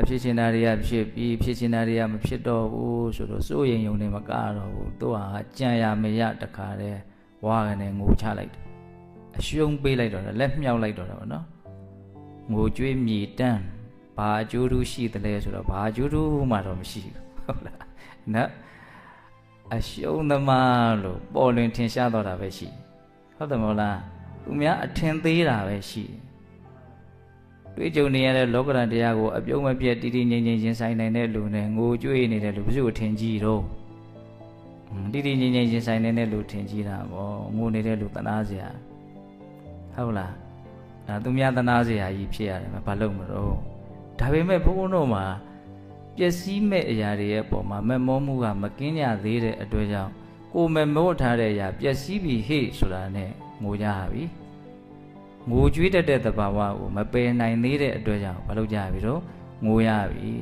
အဖြစ်ချင်တာတွေကဖြစ်ပြီးဖြစ်ချင်တာတွေကမဖြစ်တော့ဘူးဆိုတော့စိုးရင်ယုံနေမကတော့ဘူးသူဟာကြံရမရတခါတည်းဝါကနေငိုချလိုက်တယ်အရှုံးပေးလိုက်တော့တယ်လက်မြောက်လိုက်တော့တယ်ဗောနော်ငိုကြွေးမြေတန်းဘာအကျိုးတူးရှိတယ်လဲဆိုတော့ဘာအကျိုးတူးမှတော့မရှိဘူးဟုတ်လားနော်အရှုံးသမားလို့ပေါ်လွင်ထင်ရှားတော့တာပဲရှိဟုတ်တယ်မဟုတ်လားသူများအထင်သေးတာပဲရှိတယ် တွေ့ကြုံနေရတဲ့လောကရန်တရားကိုအပြုံးမပြတ်တည်တည်ငြိမ်ငြိမ်ရင်ဆိုင်နိုင်တဲ့လူနဲ့ငိုကြွေးနေတဲ့လူဘယ်သူ့ကိုထင်ကြည့်တော့တည်တည်ငြိမ်ငြိမ်ရင်ဆိုင်နိုင်တဲ့လူထင်ကြည့်တာပေါ့ငိုနေတဲ့လူတနာစရာဟုတ်လားအဲသူများတနာစရာကြီးဖြစ်ရတယ်မဘာလို့မလို့ဒါပေမဲ့ဘုန်းဘုန်းတို့မှာပျက်စီးမဲ့အရာတွေရဲ့ပုံမှာမမောမှုကမကင်းကြသေးတဲ့အတွက်ကြောင့်ကိုမမောထားတဲ့အရာပျက်စီးပြီဟေ့ဆိုတာနဲ့ငိုကြရပြီ ငိုကြွေးတတ်တဲ့သဘာဝကိုမပယ်နိုင်သေးတဲ့အတွက်ကြောင့်ဘာလို့ကြရပြီတော့ငိုရပြီ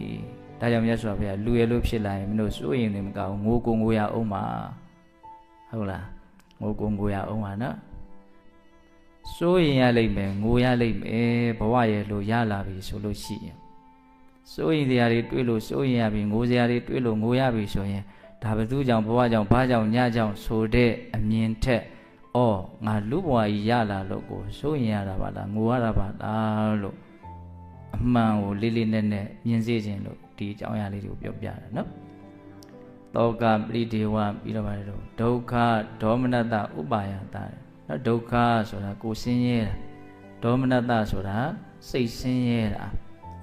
ဒါကြောင့်မြတ်စွာဘုရားလူရလို့ဖြစ်လာရင်မင်းတို့စိုးရင်လည်းမကောင်းငိုကိုငိုရအောင်ပါဟုတ်လားငိုကိုငိုရအောင်ပါနော်စိုးရင်ရလိမ့်မယ်ငိုရလိမ့်မယ်ဘဝရဲ့လို့ရလာပြီဆိုလို့ရှိရင်စိုးရင်တရားတွေတွေးလို့စိုးရင်ရပြီငိုစရာတွေတွေးလို့ငိုရပြီဆိုရင်ဒါဘသူကြောင့်ဘဝကြောင့်ဘာကြောင့်ညကြောင့်ဆိုတဲ့အမြင်ထက် အော်ငါလူဘဝကြီးရလာလို့ကိုစိုးရင်ရတာပါလားငိုရတာပါလားလို့အမှန်ကိုလေးလေးနက်နက်မြင်စေခြင်းလို့ဒီအကြောင်းအရာလေးတွေကိုပြောပြတာနော်တောကပရိဒေဝပြီးတော့ပါတယ်တော့ဒုက္ခဒေါမနတဥပါယတာနော်ဒုက္ခဆိုတာကိုဆင်းရဲတာဒေါမနတဆိုတာစိတ်ဆင်းရဲတာ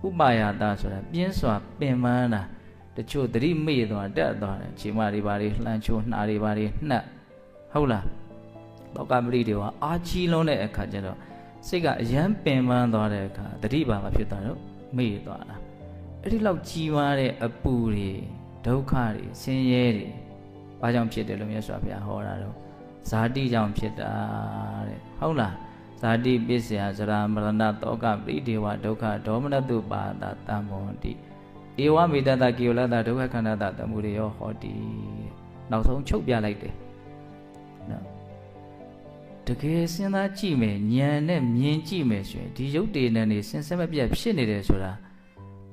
ဥပါယတာဆိုတာပြင်းစွာပင်ပန်းတာတချို့သတိမေ့သွားတက်သွားတယ်ခြေမတွေပါတွေလှမ်းချိုးနှာတွေပါတွေနှက်ဟုတ်လား တောကပရိဒေဝအာချီလုံးတဲ့အခါကျတော့စိတ်ကအယမ်းပင်ပန်းသွားတဲ့အခါတတိပါမှာဖြစ်သွားတော့မေ့သွားတာအဲ့ဒီလောက်ကြီးမားတဲ့အပူတွေဒုက္ခတွေဆင်းရဲတွေဘာကြောင့်ဖြစ်တယ်လို့မြတ်စွာဘုရားဟောတာတော့ဇာတိကြောင့်ဖြစ်တာတဲ့ဟုတ်လားဇာတိပစ္စယဇရာမရဏတောကပရိဒေဝဒုက္ခဒေါမနတုပါဒတံမောတိဧဝမေတ္တကေဝလတဒုက္ခခန္ဓာတတမှုရိယောဟောတိနောက်ဆုံးချုပ်ပြလိုက်တယ်နော် တကယ်စဉ်းစားကြည့်မယ်ဉာဏ်နဲ့မြင်ကြည့်မယ်ဆိုရင်ဒီရုပ်တည်နေနေစင်ဆက်မပြတ်ဖြစ်နေတယ်ဆိုတာ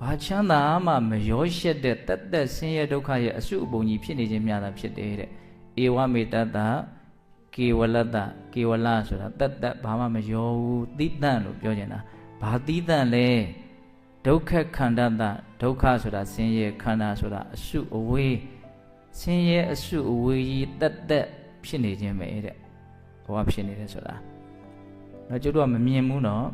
ဘာချမ်းသာမှမရောရှက်တဲ့တတ်သက်ဆင်းရဲဒုက္ခရဲ့အစုအပုံကြီးဖြစ်နေခြင်းများတာဖြစ်တယ်တဲ့ဧဝမေတ္တကေဝလတ္တကေဝလဆိုတာတတ်သက်ဘာမှမရောဘူးသီးတန့်လို့ပြောနေတာဘာသီးတန့်လဲဒုက္ခခန္ဓာတဒုက္ခဆိုတာဆင်းရဲခန္ဓာဆိုတာအစုအဝေးဆင်းရဲအစုအဝေးကြီးတတ်သက်ဖြစ်နေခြင်းပဲတဲ့ ဘဝဖြစ်နေတယ်ဆိုတာတော့ကျတို့ကမမြင်ဘူးနော်